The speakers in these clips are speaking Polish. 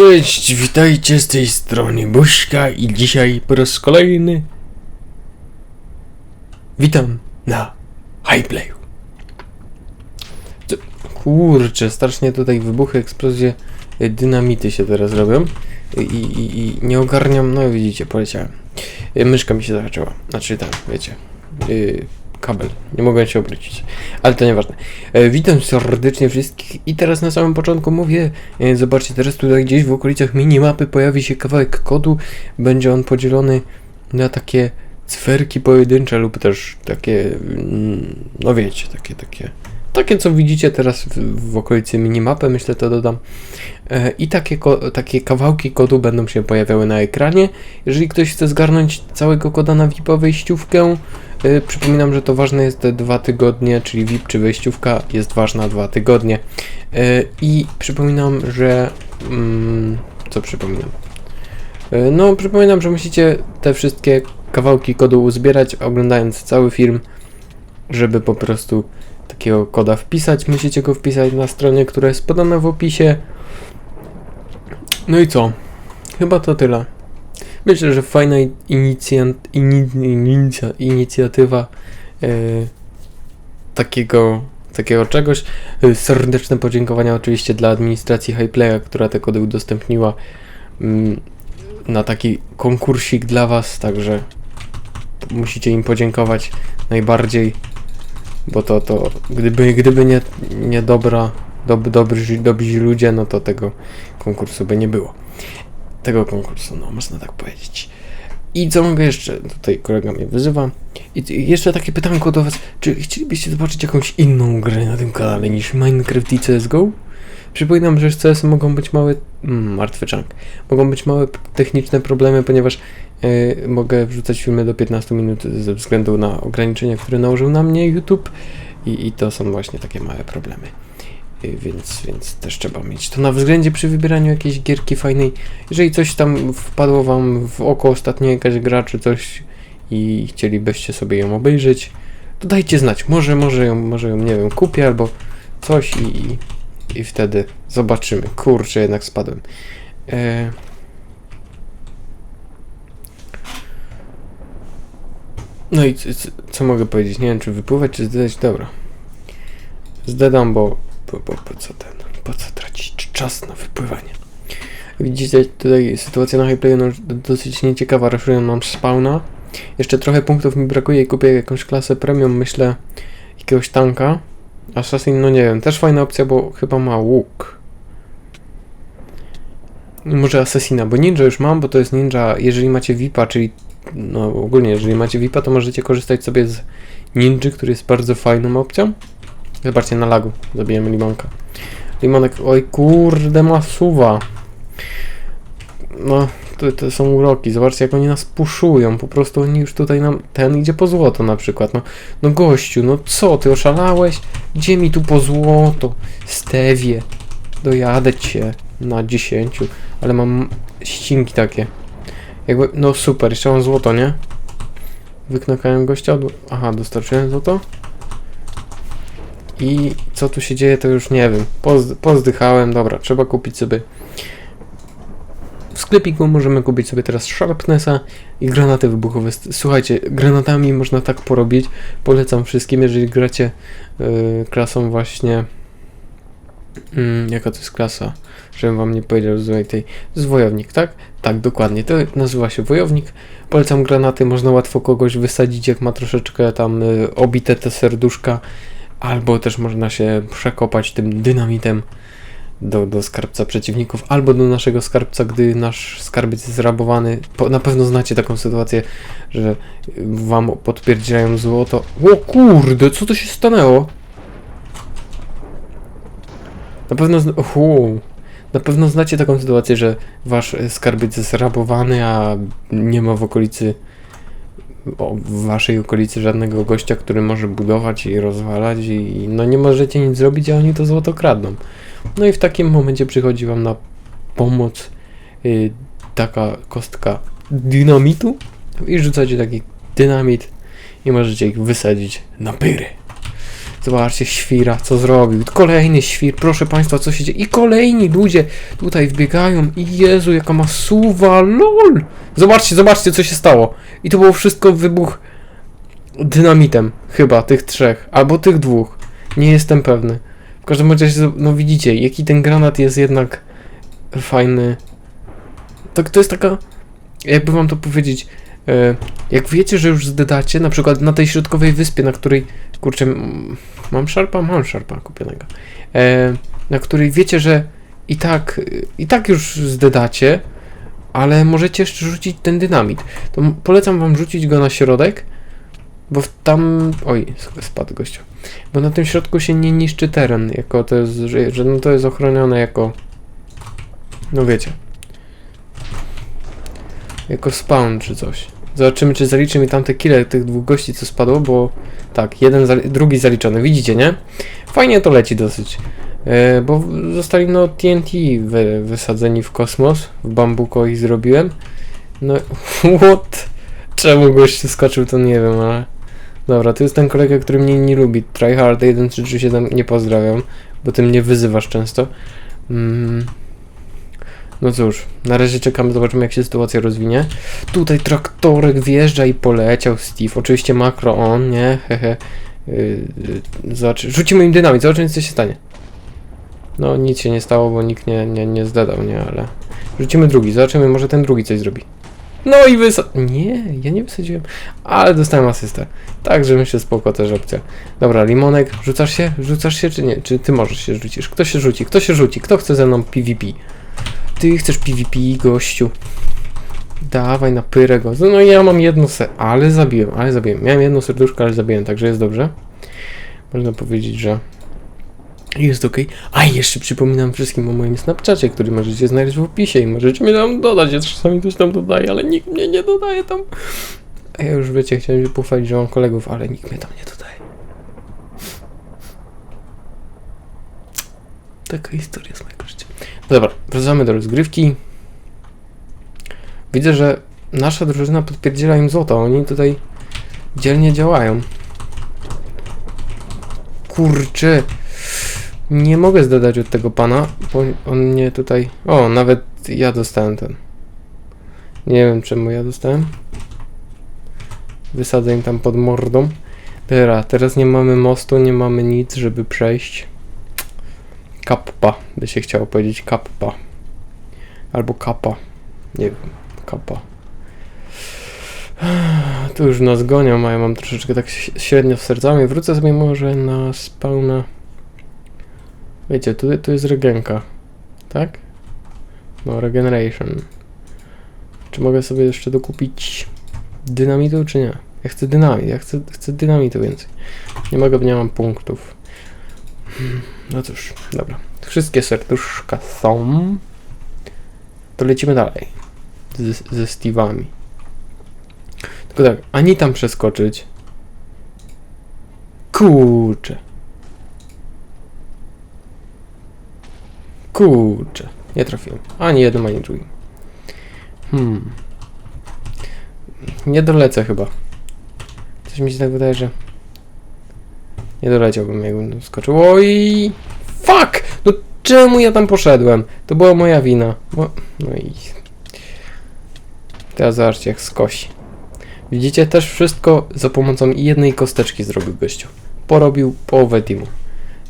Cześć, witajcie z tej strony Buźka i dzisiaj po raz kolejny witam na Highplayu. Kurczę, strasznie tutaj wybuchy, eksplozje, y, dynamity się teraz robią i, i, i nie ogarniam, no widzicie, poleciałem. Y, Myszka mi się zahaczyła, znaczy tam, wiecie, y, kabel, nie mogłem się obrócić, ale to nieważne. E, Witam serdecznie wszystkich i teraz na samym początku mówię, e, zobaczcie, teraz tutaj gdzieś w okolicach minimapy pojawi się kawałek kodu, będzie on podzielony na takie cferki pojedyncze lub też takie, mm, no wiecie, takie, takie, takie co widzicie teraz w, w okolicy minimapy, myślę to dodam. E, I takie, takie kawałki kodu będą się pojawiały na ekranie. Jeżeli ktoś chce zgarnąć całego koda na VIP wejściówkę, przypominam, że to ważne jest dwa tygodnie, czyli VIP czy wejściówka jest ważna dwa tygodnie. Y, I przypominam, że. Mm, co przypominam? Y, no, przypominam, że musicie te wszystkie kawałki kodu uzbierać, oglądając cały film, żeby po prostu takiego koda wpisać. Musicie go wpisać na stronie, która jest podana w opisie. No i co? Chyba to tyle. Myślę, że fajna inicja, ini, inicja, inicjatywa e, takiego, takiego czegoś. E, Serdeczne podziękowania oczywiście dla administracji Highplaya, która te kody udostępniła mm, na taki konkursik dla Was, także musicie im podziękować najbardziej, bo to, to gdyby, gdyby nie, nie dobra, dob, dobrzy, dobrzy ludzie, no to tego konkursu by nie było tego konkursu, no można tak powiedzieć. I co mogę jeszcze? Tutaj kolega mnie wyzywa. I jeszcze takie pytanko do Was. Czy chcielibyście zobaczyć jakąś inną grę na tym kanale niż Minecraft i CSGO? Przypominam, że CS mogą być małe... Mm, martwy czank. Mogą być małe techniczne problemy, ponieważ yy, mogę wrzucać filmy do 15 minut ze względu na ograniczenia, które nałożył na mnie YouTube. I, i to są właśnie takie małe problemy. Yy, Więc, więc też trzeba mieć to na względzie przy wybieraniu jakiejś gierki fajnej. Jeżeli coś tam wpadło wam w oko ostatnio jakaś gra czy coś i chcielibyście sobie ją obejrzeć, to dajcie znać. Może, może ją, może ją, nie wiem, kupię albo coś i, i, i wtedy zobaczymy. Kurczę, jednak spadłem. E... No i c- c- co mogę powiedzieć? Nie wiem, czy wypływać, czy zdać. Dobra. Zdedam, bo, bo, bo po co ten, po co tracić czas na wypływanie. Widzicie tutaj sytuacja na Highplayu no, dosyć nieciekawa, raszuję mam spawna. Jeszcze trochę punktów mi brakuje i kupię jakąś klasę premium, myślę, jakiegoś tanka. Assassin, no nie wiem, też fajna opcja, bo chyba ma łuk. Może Assassina, bo ninja już mam, bo to jest ninja, jeżeli macie VIPa, czyli no ogólnie, jeżeli macie VIPa, to możecie korzystać sobie z ninja, który jest bardzo fajną opcją. Zobaczcie na lagu, zabijemy limonka. Limonek, oj kurde, ma suwa. No, to, to są uroki. Zobaczcie, jak oni nas puszują. Po prostu oni już tutaj nam. Ten idzie po złoto na przykład. No, no gościu, no co, ty oszalałeś? Gdzie mi tu po złoto? Stewie. Dojadę cię na 10, ale mam ścinki takie. Jakby, no super, jeszcze mam złoto, nie? Wyknakałem gościa. Aha, dostarczyłem złoto. I co tu się dzieje, to już nie wiem. Pozd- pozdychałem, dobra, trzeba kupić sobie. W sklepiku możemy kupić sobie teraz Sharpnessa i granaty wybuchowe. Słuchajcie, granatami można tak porobić. Polecam wszystkim, jeżeli gracie yy, klasą właśnie. Mm, jaka to jest klasa? Żebym wam nie powiedział złej tej. Z wojownik, tak? Tak, dokładnie. To nazywa się wojownik. Polecam granaty, można łatwo kogoś wysadzić, jak ma troszeczkę tam y, obite te serduszka. Albo też można się przekopać tym dynamitem do, do skarbca przeciwników, albo do naszego skarbca, gdy nasz skarbiec jest zrabowany. Po, na pewno znacie taką sytuację, że wam podpierdzielają złoto. O kurde, co to się stanęło? Na pewno, na pewno znacie taką sytuację, że wasz skarbiec jest zrabowany, a nie ma w okolicy w waszej okolicy żadnego gościa, który może budować i rozwalać i no nie możecie nic zrobić, a oni to złoto kradną. No i w takim momencie przychodzi wam na pomoc y, taka kostka dynamitu i rzucacie taki dynamit i możecie ich wysadzić na pyry. Zobaczcie, świra, co zrobił. Kolejny świr, proszę Państwa, co się dzieje. I kolejni ludzie tutaj wbiegają. I Jezu, jaka masuwa, lol. Zobaczcie, zobaczcie, co się stało. I to było wszystko wybuch dynamitem, chyba, tych trzech, albo tych dwóch. Nie jestem pewny. W każdym razie, no widzicie, jaki ten granat jest jednak fajny. To, to jest taka, jakby wam to powiedzieć, e, jak wiecie, że już zdedacie, na przykład na tej środkowej wyspie, na której, kurczę, mam szarpa? Mam szarpa kupionego, e, na której wiecie, że i tak, i tak już zdedacie, ale możecie jeszcze rzucić ten dynamit. To polecam wam rzucić go na środek, bo tam, oj, spadł gościu, bo na tym środku się nie niszczy teren, jako to jest, że, że no to jest ochronione jako, no wiecie, jako spawn czy coś. Zobaczymy, czy zaliczy mi tamte kile tych dwóch gości, co spadło, bo tak, jeden, zali- drugi zaliczony, widzicie, nie? Fajnie to leci dosyć, e, bo zostali no TNT wy, wysadzeni w kosmos, w bambuko ich zrobiłem. No, what? Czemu gość skoczył, to nie wiem, ale... Dobra, to jest ten kolega, który mnie nie lubi. Tryhard 1337, nie pozdrawiam, bo ty mnie wyzywasz często. Mm. No cóż, na razie czekamy, zobaczymy jak się sytuacja rozwinie. Tutaj traktorek wjeżdża i poleciał Steve. Oczywiście makro on, nie? Hehe. Yy, zobaczy. Rzucimy im dynamit, zobaczymy co się stanie. No nic się nie stało, bo nikt nie, nie, nie zdadał, nie? Ale... Rzucimy drugi, zobaczymy, może ten drugi coś zrobi. No i wysa... Nie, ja nie wysadziłem, ale dostałem asystę. Także myślę spoko też opcja. Dobra, Limonek, rzucasz się? Rzucasz się czy nie? Czy ty możesz się rzucisz? Kto się rzuci? Kto się rzuci? Kto chce ze mną PvP? Ty chcesz PvP, gościu. Dawaj na pyrę go. No ja mam jedno se... Ale zabiłem, ale zabiłem. Miałem jedno serduszko, ale zabiłem, także jest dobrze. Można powiedzieć, że jest ok. A jeszcze przypominam wszystkim o moim Snapchacie, który możecie znaleźć w opisie i możecie mnie tam dodać. Ja czasami coś tam dodaję, ale nikt mnie nie dodaje tam. A ja już wiecie, chciałem się pochwalić, że mam kolegów, ale nikt mnie tam nie dodaje. Taka historia z mojego życia. No Dobra, wracamy do rozgrywki. Widzę, że nasza drużyna podpierdziela im złoto. Oni tutaj dzielnie działają. Kurczę. Nie mogę zdadać od tego pana, bo on mnie tutaj... O, nawet ja dostałem ten. Nie wiem czemu ja dostałem. Wysadzę im tam pod mordą. Teraz, teraz nie mamy mostu, nie mamy nic, żeby przejść. Kappa, by się chciało powiedzieć kappa. Albo kapa. Nie wiem, kapa. Tu już nas gonią, a ja mam troszeczkę tak średnio w sercami. Wrócę sobie może na spawna. Wiecie, tu, tu jest regenka. Tak? No, regeneration. Czy mogę sobie jeszcze dokupić dynamitu, czy nie? Ja chcę dynamit, ja chcę, chcę dynamitu więcej. Nie mogę, bo nie mam punktów. No cóż, dobra. Wszystkie serduszka są. To lecimy dalej. Z, ze Steve'ami. Tylko tak, ani tam przeskoczyć. Kurczę. Kurczę. Nie trafiłem. Ani jednym, ani drugim. Hmm. Nie dolecę chyba. Coś mi się tak wydaje, że... Nie doleciałbym, jakbym skoczył. Oj! Fuck! No czemu ja tam poszedłem? To była moja wina. Bo... No i... Teraz zobaczcie, jak skosi. Widzicie, też wszystko za pomocą jednej kosteczki zrobił gościu. Porobił połowę teamu.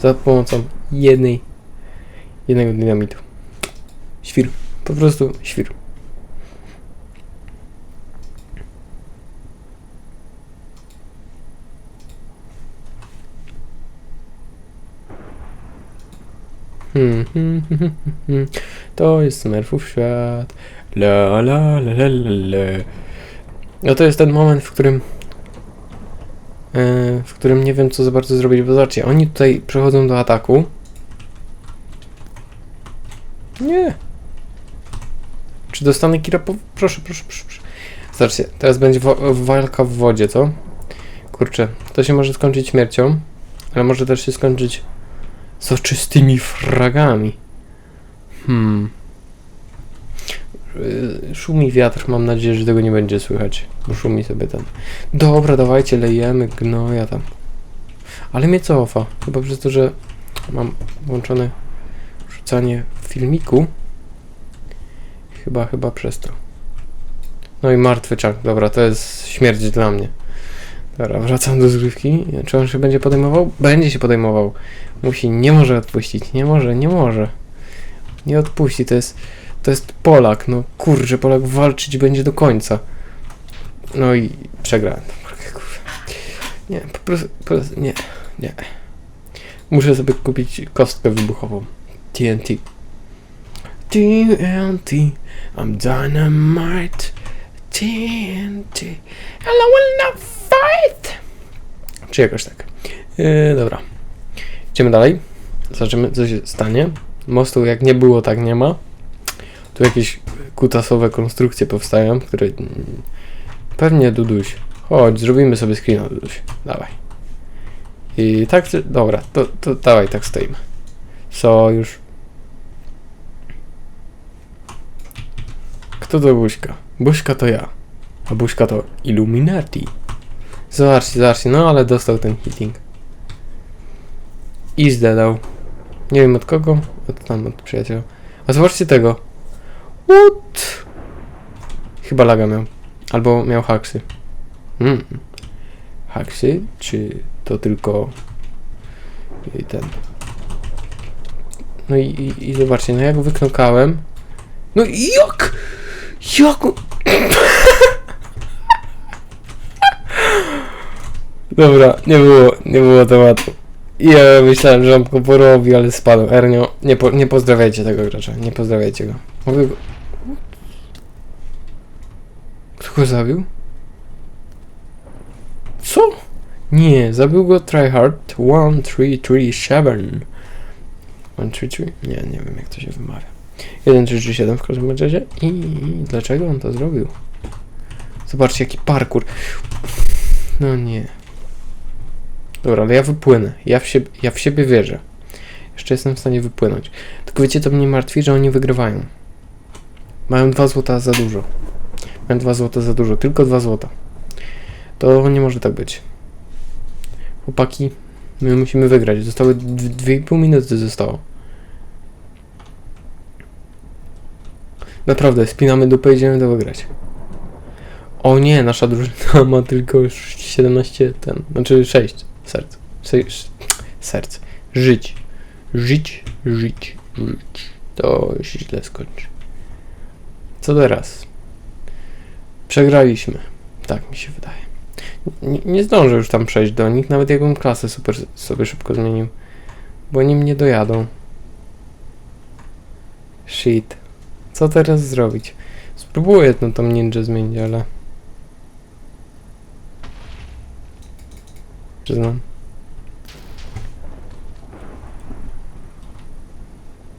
Za pomocą jednej... jednego dynamitu. Świr. Po prostu świr. Hmm, hmm, hmm. To jest Smurfów świat. La la la la la la. No to jest ten moment, w którym e, w którym nie wiem co za bardzo zrobić, bo zobaczcie, oni tutaj przechodzą do ataku. Nie. Czy dostanę kira po... Proszę, proszę, proszę, proszę. Zobaczcie, teraz będzie walka w wodzie, co? Kurczę, to się może skończyć śmiercią, ale może też się skończyć soczystymi fragami. Hmm. Yy, Szumi wiatr, mam nadzieję, że tego nie będzie słychać, bo szumi sobie ten. Dobra, dawajcie, lejemy gnoja tam. Ale mnie cofa. Chyba przez to, że mam włączone rzucanie filmiku. Chyba, chyba przez to. No i martwy czak. Dobra, to jest śmierć dla mnie. Dobra, wracam do zgrywki. Czy on się będzie podejmował? Będzie się podejmował. Musi, nie może odpuścić. Nie może, nie może. Nie odpuści, to jest, to jest Polak. No kurczę, Polak walczyć będzie do końca. No i przegrałem. Nie, po prostu, po prostu, nie, nie. Muszę sobie kupić kostkę wybuchową. TNT. TNT, I'm dynamite. TNT, and I will not fight. Czy jakoś tak. Yy, dobra. Idziemy dalej. Zobaczymy, co się stanie. Mostu jak nie było, tak nie ma. Tu jakieś kutasowe konstrukcje powstają, które... Pewnie Duduś. Chodź, zrobimy sobie screena, Duduś. Dawaj. I tak, dobra, to, to dawaj, tak stoimy. Sojusz. Kto to Buźka? Buźka to ja. A Buźka to Illuminati. Zobaczcie, zobaczcie, no ale dostał ten hitting. I zdedał. Nie wiem od kogo, od tam, od przyjaciela. A zobaczcie tego. What? Chyba laga miał. Albo miał haksy. Hmm. Haksy? Czy to tylko i ten. No i, i, i zobaczcie, no jak wyknokałem. No i jak? Jak? Dobra, nie było, nie było tematu. Ja myślałem, że on go porobi, ale spadł. Ernio, nie, po, nie pozdrawiajcie tego gracza, nie pozdrawiajcie go. Mogę go... Kto go zabił? Co? Nie, zabił go Tryhard 1337. 133? Nie, nie wiem jak to się wymawia. 1337 w każdym razie. I dlaczego on to zrobił? Zobaczcie jaki parkour. No nie. Dobra, ale ja wypłynę. Ja w, siebie, ja w siebie wierzę. Jeszcze jestem w stanie wypłynąć. Tylko wiecie, to mnie martwi, że oni wygrywają. Mają dwa złota za dużo. Mają dwa złota za dużo. Tylko dwa złota. To nie może tak być. Chłopaki, my musimy wygrać. Zostały d- dwie i pół minuty zostało. Naprawdę, spinamy dupę, idziemy to wygrać. O nie, nasza drużyna ma tylko już 17 ten, znaczy 6 serc. 6 serc. Żyć. Żyć, żyć, żyć. To się źle skończy. Co teraz? Przegraliśmy. Tak mi się wydaje. Nie, nie zdążę już tam przejść do nich, nawet jakbym klasę super sobie szybko zmienił. Bo oni mnie dojadą. Shit. Co teraz zrobić? Spróbuję no tą ninja zmienić, ale... Przyznam.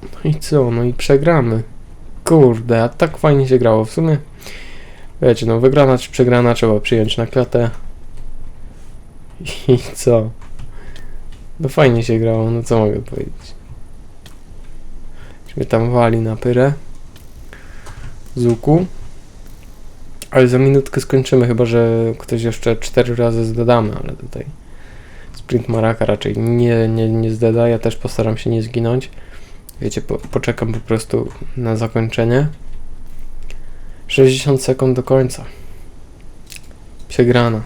No i co? No i przegramy. Kurde, a tak fajnie się grało. W sumie, wiecie, no wygrana czy przegrana trzeba przyjąć na klatę. I co? No fajnie się grało, no co mogę powiedzieć. Mnie tam wali na pyrę. Z. Ale za minutkę skończymy, chyba że ktoś jeszcze cztery razy zdadamy, ale tutaj sprint maraka raczej nie, nie, nie zdada. Ja też postaram się nie zginąć. Wiecie, po, poczekam po prostu na zakończenie. 60 sekund do końca. Przegrana.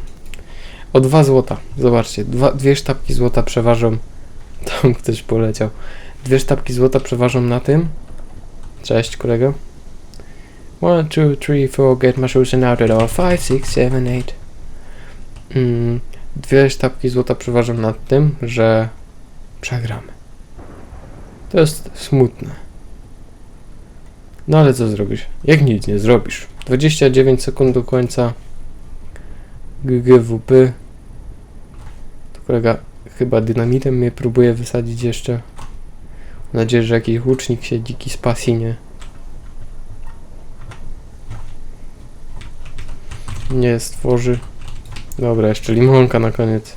O 2 złota. Zobaczcie, dwa, dwie sztabki złota przeważą. Tam ktoś poleciał. Dwie sztabki złota przeważą na tym. Cześć, kolego. 1, 2, 3, 4, get my shoes and out at all. 5, 6, 7, 8. Mm, dwie sztabki złota przeważą nad tym, że przegramy. To jest smutne. No ale co zrobisz? Jak nic nie zrobisz? 29 sekund do końca. GGWP. To kolega chyba dynamitem mnie próbuje wysadzić jeszcze. Mam nadzieję, że jakiś łucznik się dziki spasi, nie? Nie stworzy. Dobra, jeszcze limonka na koniec.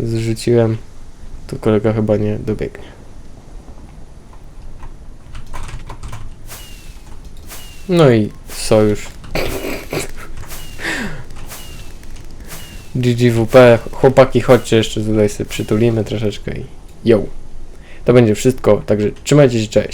Zrzuciłem. To kolega chyba nie dobiegnie. No i sojusz. GGWP, chłopaki, chodźcie jeszcze tutaj sobie przytulimy troszeczkę i yo. To będzie wszystko, także trzymajcie się, cześć.